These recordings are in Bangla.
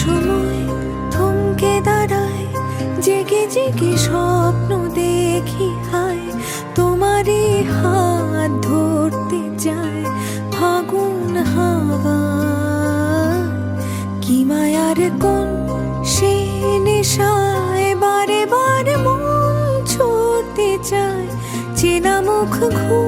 সময় থমকে দাঁড়ায়, জেগে জেগে স্বপ্ন দেখি হায়, তোমারই হাত ধরতে যায় ফাগুন হাওয়া। কি মায়ার কোন সে নেশায় বারে বারে মন ছুটতে চায়, চেনা মুখ ঘুর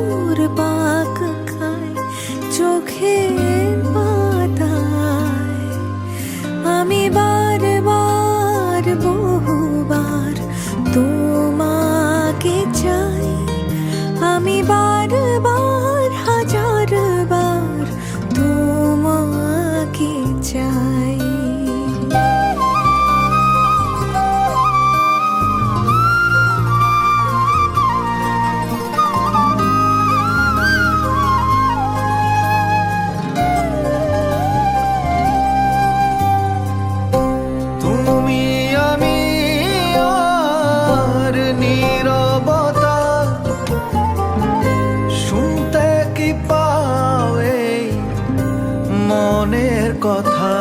কথা।